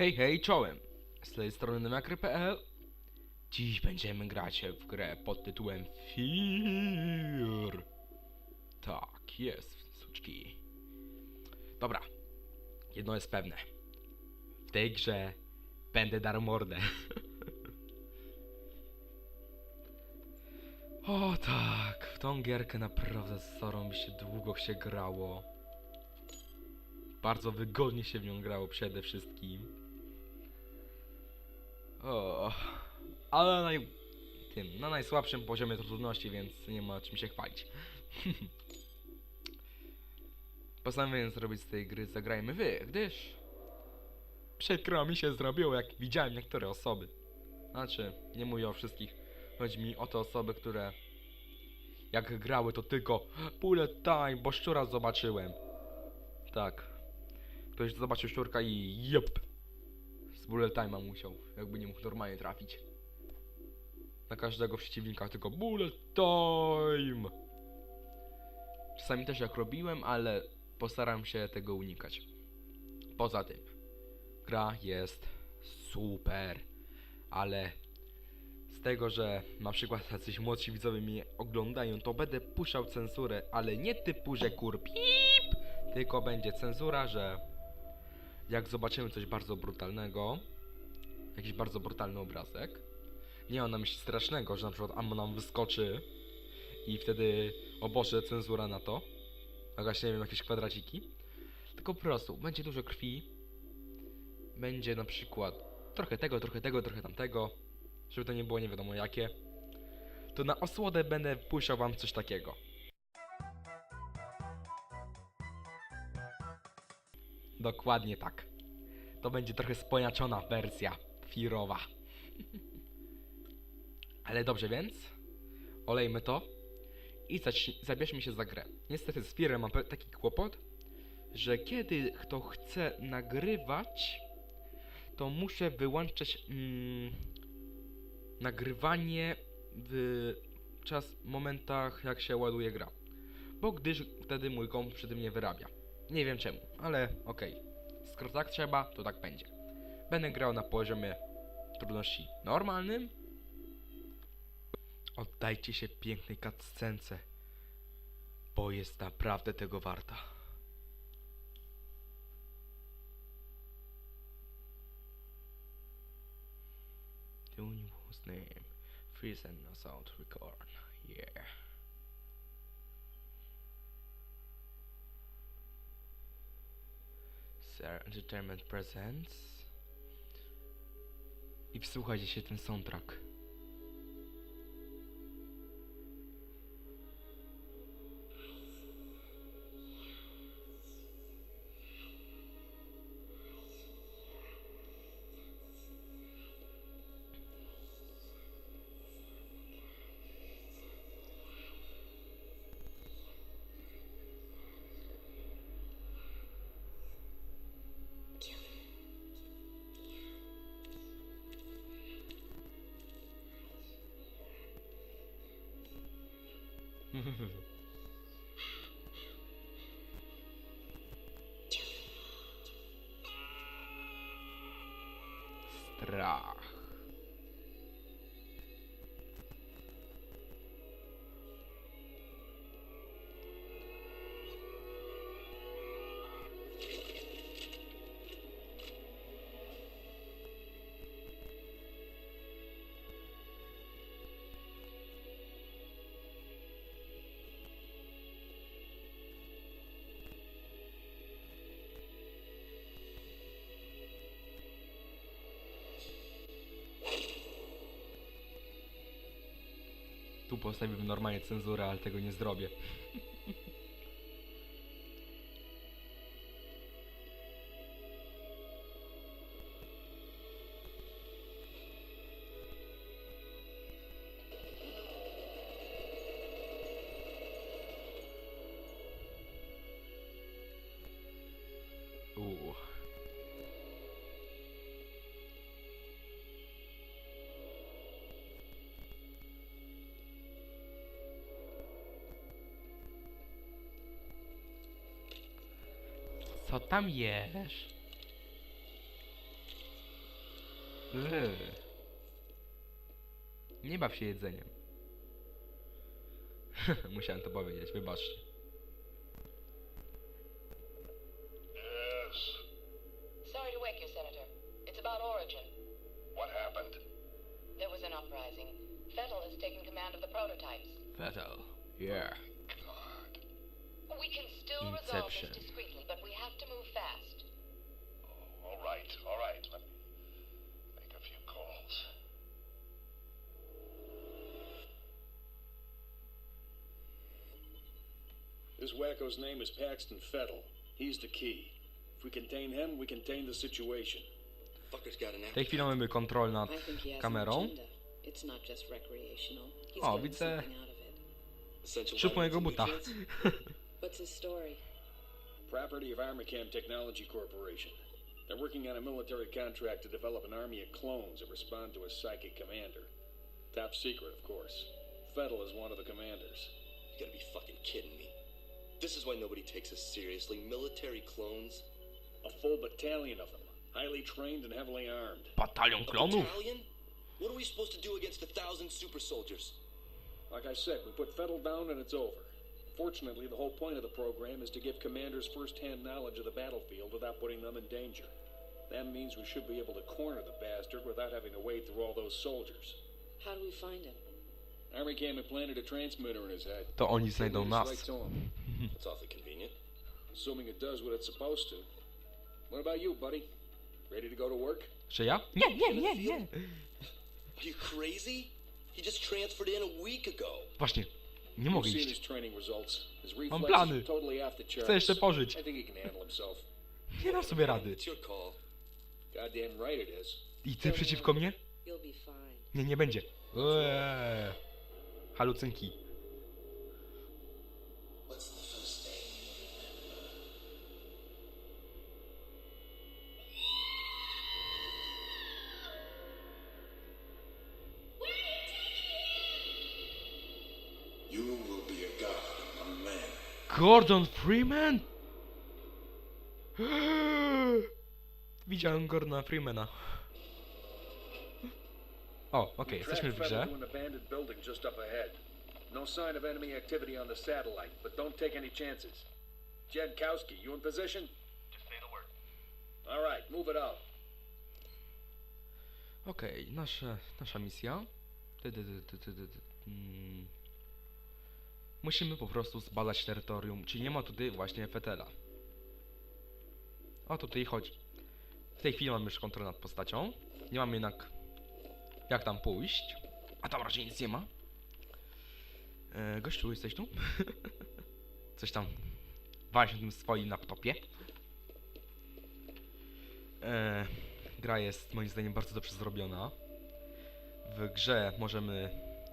Hej, hej, czołem! Z tej strony Nemakry.pl Dziś będziemy grać w grę pod tytułem Fear. Tak, jest, suczki. Dobra, jedno jest pewne. W tej grze będę dar mordę. o tak, w tą gierkę naprawdę z Sorą mi się długo się grało. Bardzo wygodnie się w nią grało przede wszystkim. O, ale naj, tym, na najsłabszym poziomie trudności, więc nie ma czym się chwalić. Postanowiłem zrobić z tej gry Zagrajmy Wy, gdyż przykro mi się zrobiło, jak widziałem niektóre osoby. Znaczy, nie mówię o wszystkich. Chodzi mi o te osoby, które jak grały to tylko bullet time, bo szczura zobaczyłem. Tak. Ktoś zobaczył szczurka i jep. Bullet time'a musiał, jakby nie mógł normalnie trafić. Na każdego przeciwnika tylko bullet time. Czasami też jak robiłem, ale postaram się tego unikać. Poza tym, gra jest super, ale z tego, że na przykład jacyś młodsi widzowie mnie oglądają, to będę puszczał cenzurę, ale nie typu, że kur pip, tylko będzie cenzura, że jak zobaczymy coś bardzo brutalnego, jakiś bardzo brutalny obrazek, nie mam na myśli strasznego, że na przykład ammo nam wyskoczy i wtedy, o Boże, cenzura na to, jakaś, nie wiem, jakieś kwadraciki, tylko po prostu będzie dużo krwi, będzie na przykład trochę tego, trochę tego, trochę tamtego, żeby to nie było nie wiadomo jakie, to na osłodę będę puszczał wam coś takiego. Dokładnie tak. To będzie trochę sponiaczona wersja firowa. Ale dobrze więc, olejmy to i zabierzmy się za grę. Niestety z firem mam taki kłopot, że kiedy kto chce nagrywać, to muszę wyłączać mm, nagrywanie w czas momentach jak się ładuje gra. Bo gdyż wtedy mój komp przy tym nie wyrabia. Nie wiem czemu, ale okej. Skoro tak trzeba, to tak będzie. Będę grał na poziomie trudności normalnym. Oddajcie się pięknej cutscence, bo jest naprawdę tego warta. Doing whose name? Freeze and assault record. Yeah. Sir Entertainment Presents. I wsłuchajcie się ten soundtrack. Postawiłbym normalnie cenzurę, ale tego nie zrobię. Co tam jesz? Eee. Nie baw się jedzeniem. Musiałem to powiedzieć, wybaczcie. This wacko's name is Paxton Fettel. He's the key. If we contain him, we contain the situation. Fucker's got an W tej chwili mamy kontrolę nad I think he has kamerą. It's not just recreational. He's O, getting widzę something out of it. essential szyb mojego buta. and nutrients. What's his story? Property of Armacam Technology Corporation. They're working on a military contract to develop an army of clones that respond to a psychic commander. Top secret, of course. Fettel is one of the commanders. You gotta be fucking kidding me. This is why nobody takes us seriously. Military clones? A full battalion of them, highly trained and heavily armed. Battalion A klonów! battalion? What are we supposed to do against a thousand super soldiers? Like I said, we put Fettel down and it's over. Fortunately, the whole point of the program is to give commanders first-hand knowledge of the battlefield without putting them in danger. That means we should be able to corner the bastard without having to wade through all those soldiers. How do we find him? To oni znajdą nas. Right to him, It's awfully convenient. assuming it does what it's supposed to. What about you, buddy? Ready to go to work? Czy ja? Nie, nie, nie, nie. Are you crazy? He just transferred in a week ago. Właśnie, nie mogę iść. Mam plany. Chcę jeszcze pożyć. Nie dam sobie rady. I ty przeciwko mnie? Nie, nie będzie. Eee. Halucynki. Gordon Freeman? Widziałem Gordona Freemana. O, okej, jesteśmy w Track grze. To an abandoned building just up ahead. No sign of enemy activity on the satellite, but don't take any chances. Jankowski, you in position? Just say the word. All right, move it out. Okej, nasza, nasza misja. Ty, ty, ty, ty, ty, ty, ty. Mm. Musimy po prostu zbadać terytorium, czy nie ma tutaj właśnie Fetela. O, tutaj chodzi. W tej chwili mamy już kontrolę nad postacią. Nie mamy jednak jak tam pójść. A tam raczej nic nie ma. E, gościu, jesteś tu? Coś tam walisz na tym swoim laptopie. E, gra jest moim zdaniem bardzo dobrze zrobiona. W grze możemy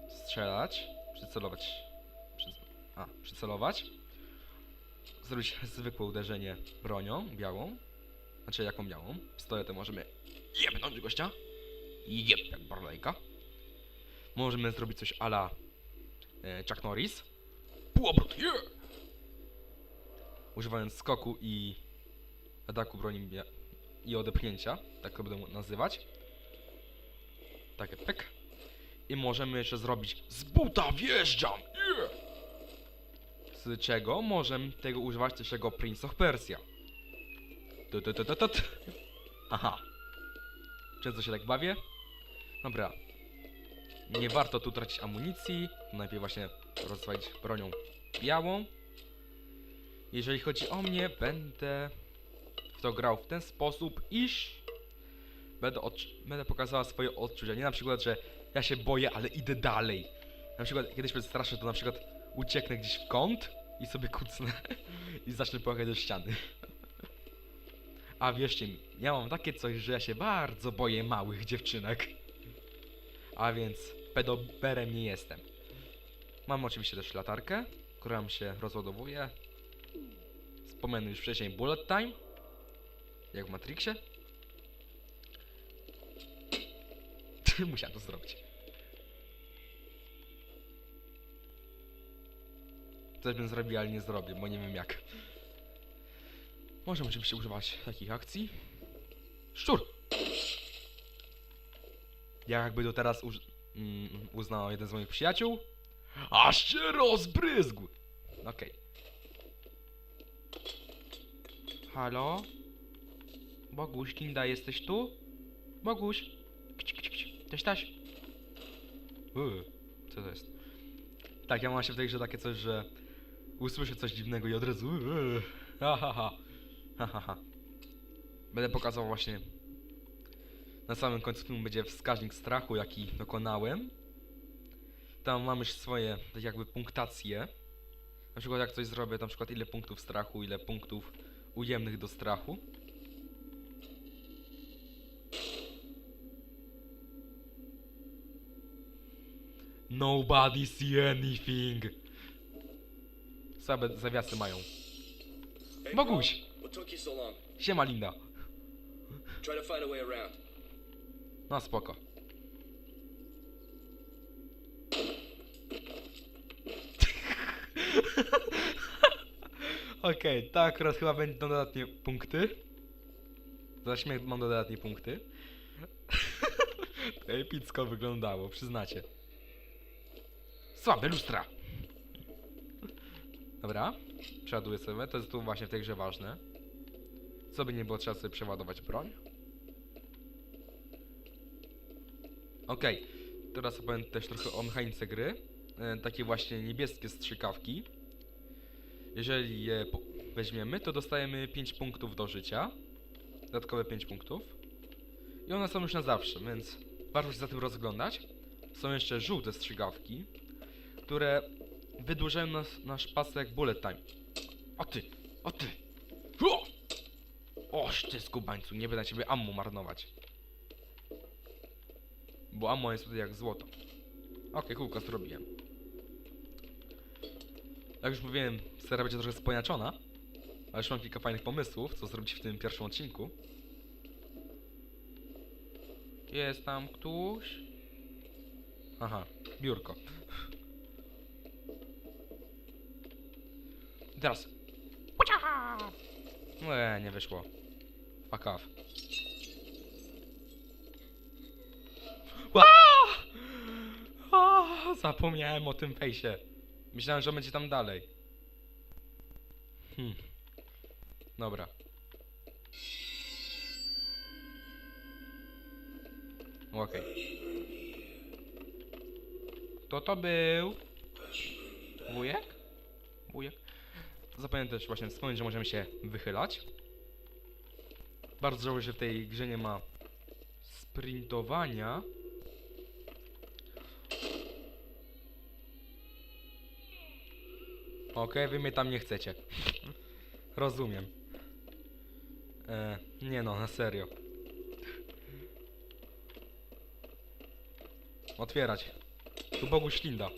strzelać, przycelować. Przy, a, przycelować. Zrobić zwykłe uderzenie bronią białą. Znaczy jaką białą? Pistoletem możemy jebnąć gościa. Jeb, jak barlejka. Możemy zrobić coś ala e, Chuck Norris. Półobrót, yeah! Używając skoku i ataku broni i odepchnięcia, tak to będę nazywać. Takie pyk. I możemy jeszcze zrobić z buta wjeżdżam! Yeah! Z czego możemy tego używać też jako Prince of Persia. Tu, tu, tu, tu, tu, tu. Aha. Często się tak bawię. Dobra. Nie warto tu tracić amunicji. Najpierw właśnie rozwalić bronią białą. Jeżeli chodzi o mnie, będę w to grał w ten sposób, iż będę, będę pokazała swoje odczucia. Nie na przykład, że ja się boję, ale idę dalej. Na przykład kiedyś przestraszę, to na przykład ucieknę gdzieś w kąt i sobie kucnę i zacznę płakać do ściany. A wierzcie mi, ja mam takie coś, że ja się bardzo boję małych dziewczynek. A więc pedoberem nie jestem. Mam oczywiście też latarkę, która mi się rozładowuje. Wspomniany już wcześniej bullet time. Jak w Matrixie. Musiałem to zrobić. Coś bym zrobił, ale nie zrobię, bo nie wiem jak. Możemy oczywiście używać takich akcji. Szczur! Jakby to teraz uż- mm, uznał jeden z moich przyjaciół. Aż się rozbryzgł! Okej. Halo? Boguś, Linda, jesteś tu? Boguś? Kci, kci, kci. Cześć, taś. Uuu, co to jest? Tak, ja mam się w tej grze takie coś, że usłyszę coś dziwnego i od razu uuu, ha, ha, ha. Ha, ha, ha. Będę pokazał właśnie na samym końcu filmu będzie wskaźnik strachu, jaki dokonałem. Tam mamy już swoje, tak jakby punktacje. Na przykład jak coś zrobię, na przykład ile punktów strachu, ile punktów ujemnych do strachu. Nobody see anything. Słabe zawiasy mają. Boguś! Siema Linda. Try to find a way around. No spoko. Okej, tak akurat chyba będą dodatnie punkty. Za śmiech mam dodatnie punkty. to epicko wyglądało, przyznacie. Słabe lustra! Dobra, przeładuję sobie, to jest tu właśnie w tej grze ważne. Co by nie było, trzeba sobie przeładować broń. Okej, teraz opowiem też trochę o mechanice gry. E, takie właśnie niebieskie strzykawki. Jeżeli je weźmiemy, to dostajemy 5 punktów do życia. Dodatkowe 5 punktów. I one są już na zawsze, więc warto się za tym rozglądać. Są jeszcze żółte strzykawki, które wydłużają nas, nasz pasek bullet time. O ty! O ty! O! Oż ty skubańcu, nie będę na ciebie ammo marnować. Bo ammo jest tutaj jak złoto. Okej, kółko zrobiłem. Jak już mówiłem, seria będzie trochę sponiaczona. Ale już mam kilka fajnych pomysłów, co zrobić w tym pierwszym odcinku. Jest tam ktoś? Aha, biurko. I teraz. Nie, nie wyszło. Fuck off. A, Zapomniałem o tym fejsie. Myślałem, że będzie tam dalej. Hmm. Dobra. Okej. Kto to był? Wujek? Wujek? Zapomniałem też właśnie wspomnieć, że możemy się wychylać. Bardzo żałuję, że w tej grze nie ma sprintowania. Okej, wy mnie tam nie chcecie. Rozumiem. E, nie no, na serio. Otwierać. Tu Bogu ślinda.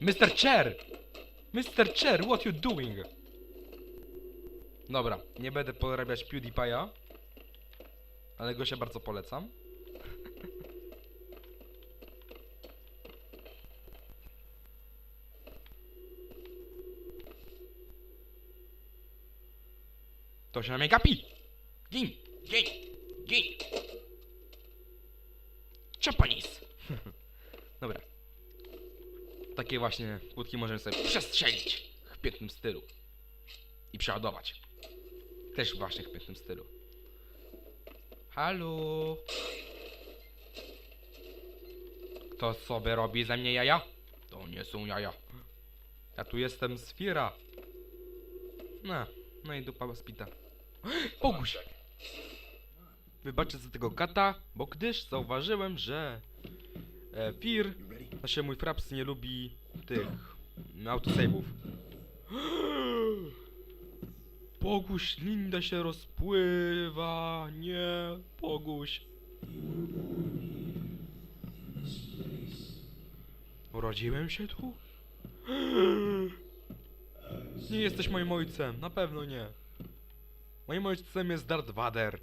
Mr. Chair! Mr. Chair, what you doing? Dobra, nie będę porabiać PewDiePie'a. Ale go się bardzo polecam. To się na mnie gapi! Gin! Gin! Gin! Japanese! Dobra. Takie właśnie kłódki możemy sobie przestrzelić w pięknym stylu. I przeładować. Też właśnie w pięknym stylu. Halo? Kto sobie robi ze mnie jaja? To nie są jaja. Ja tu jestem z Fira. No, no i dupa spita. Boguś! Wybaczcie za tego kata, bo gdyż zauważyłem, że e, Fir, znaczy mój fraps nie lubi tych autosave'ów. Boguś, Linda się rozpływa, nie, Boguś. Urodziłem się tu? Nie jesteś moim ojcem, na pewno nie. Moim ojcem jest Darth Vader.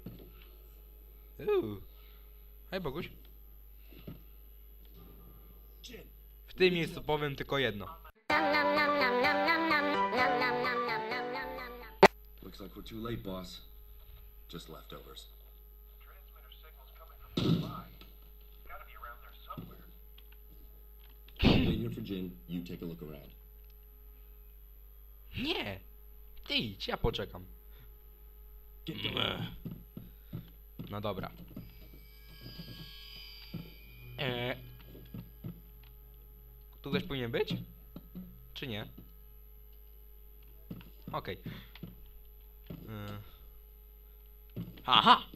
Uuu. Hej, Boguś. W tym miejscu powiem tylko jedno. Looks like we're too late, boss. Just leftovers. here for Jin. You take a look around. Nie! Ty ja poczekam. No dobra. Eee. Tu ktoś powinien być? Czy nie? Okej. Eee. Aha!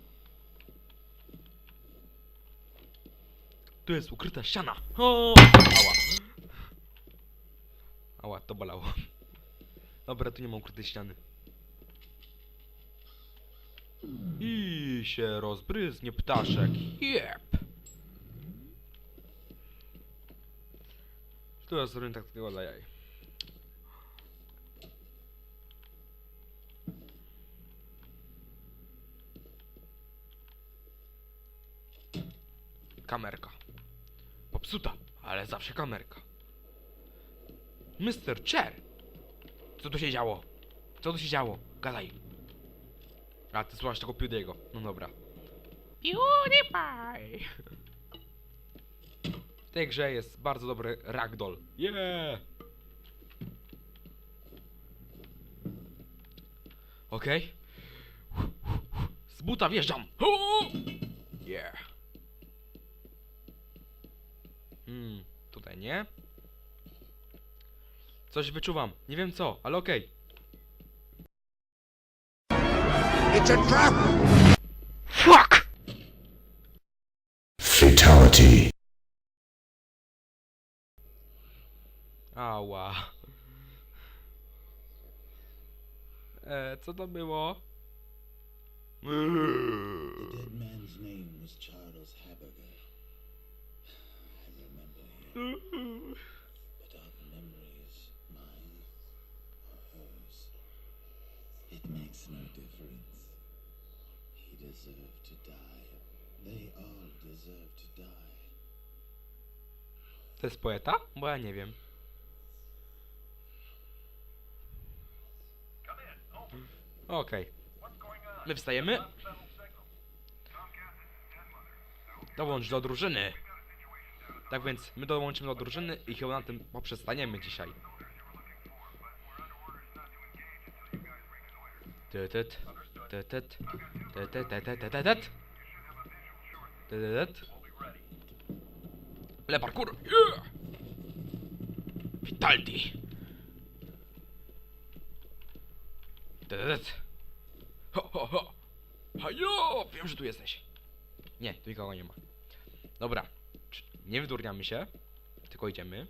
Tu jest ukryta ściana. O! Ała. Ała, to bolało. Dobra, tu nie ma ukrytej ściany. I się rozbryznie ptaszek. Jep. Tu jest rynek takiego dla jaj. Kamerka. Popsuta, ale zawsze kamerka. Mr. Cher! Co tu się działo? Co tu się działo? Gadaj. A, ty słuchasz tego Pewdiego. No dobra. PewDiePie! W tej grze jest bardzo dobry ragdoll. Yeah! Okej. Z buta wjeżdżam! Yeah! Hmm, tutaj nie. Coś wyczuwam. Nie wiem co, ale okej. Fuck! Fatality. Ała. E, co to było? The dead man's name was Charles Haberger. I remember him, To jest poeta? Bo ja nie wiem. Okej. My wstajemy. Dołącz do drużyny. Tak więc my dołączymy do drużyny i chyba na tym poprzestaniemy dzisiaj. Tytyt, tytyt, tytyt, tytyt, tytyt. Le parkour! Yeah! Vitality! Tytyt. Ho, ho, ho! Hajo! Wiem, że tu jesteś. Nie, tu nikogo nie ma. Dobra. Nie wydurniamy się, tylko idziemy.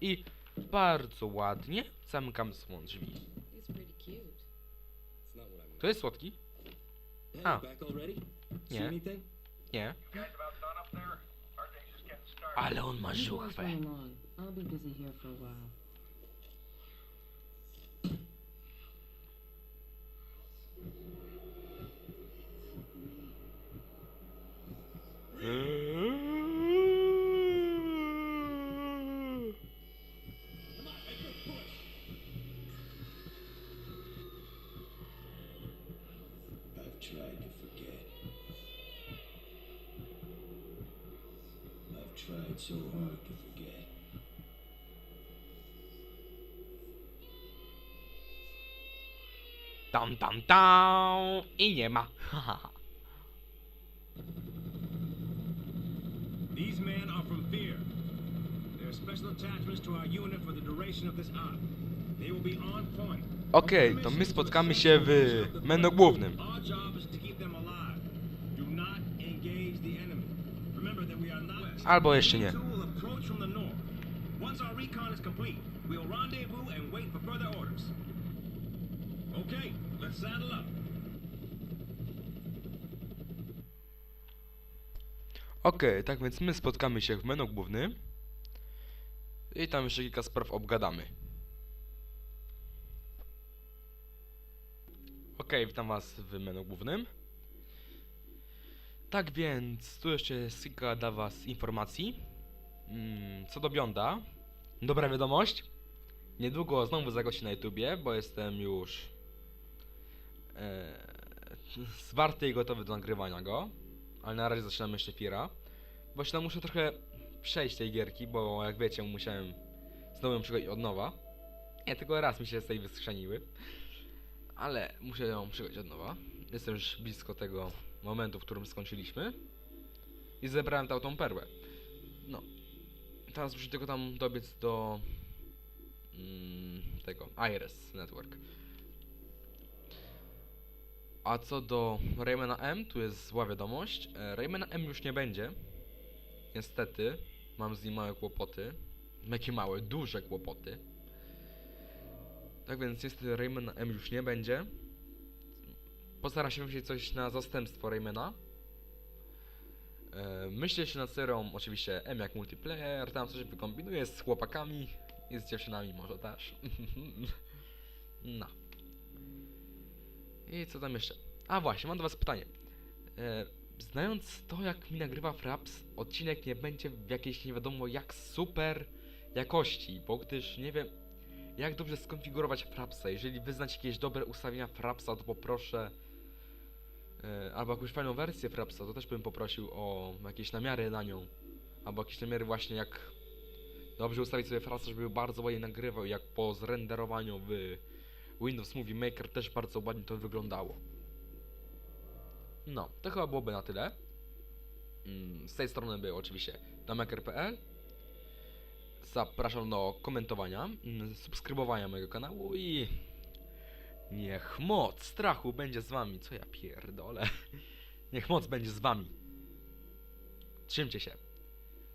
I bardzo ładnie zamykam swą drzwi. To jest słodki? Yeah. anything? Nie. Ale on ma You guys żuchwę. run Tried so hard to forget. Tam, tam, tam. I nie ma. These men are from Fear. They're special attachments to our unit for the duration of this arc. They will be on point. Okej, to my spotkamy się w menu głównym. Let's saddle up. Okej, tak więc my spotkamy się w menu głównym. I tam jeszcze kilka spraw obgadamy. Okej, witam was w menu głównym. Tak więc, tu jeszcze jest kilka dla was informacji. Mm, co do Bionda, dobra wiadomość. Niedługo znowu zagości na YouTubie, bo jestem już e, zwarty i gotowy do nagrywania go. Ale na razie zaczynamy jeszcze Fira. Się tam muszę trochę przejść tej gierki, bo jak wiecie, musiałem znowu ją przychodzić od nowa. Nie, tylko raz mi się z tej wyskrzeniły. Ale muszę ją przychodzić od nowa. Jestem już blisko tego momentu, w którym skończyliśmy. I zebrałem tą, tą perłę. No. Teraz muszę tylko tam dobiec do mm, tego Iris Network. A co do Raymana M, tu jest zła wiadomość. E, Raymana M już nie będzie. Niestety, mam z nim małe kłopoty. Jakie małe, duże kłopoty. Tak więc niestety Raymana M już nie będzie. Postaram się wymyślić coś na zastępstwo Raymana. E, myślę się nad serią oczywiście M jak multiplayer, tam coś wykombinuję z chłopakami i z dziewczynami może też. no. I co tam jeszcze? A właśnie, mam do was pytanie. E, znając to, jak mi nagrywa Fraps, odcinek nie będzie w jakiejś nie wiadomo jak super jakości, bo gdyż nie wiem jak dobrze skonfigurować Frapsa. Jeżeli wy znacie jakieś dobre ustawienia Frapsa, to poproszę albo jakąś fajną wersję Frapsa, to też bym poprosił o jakieś namiary na nią. Albo jakieś namiary właśnie jak dobrze ustawić sobie Frapsa, żeby bardzo ładnie nagrywał, jak po zrenderowaniu w Windows Movie Maker też bardzo ładnie to wyglądało. No, to chyba byłoby na tyle. Mm, Z tej strony był oczywiście damaker.pl Zapraszam do komentowania, mm, subskrybowania mojego kanału i Niech moc strachu będzie z wami. Co ja pierdolę? Niech moc będzie z wami. Trzymcie się.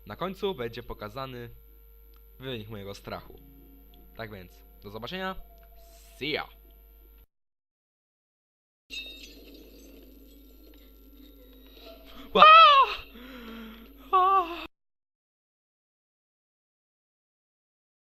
Na końcu będzie pokazany wynik mojego strachu. Tak więc, do zobaczenia. See ya! Wow.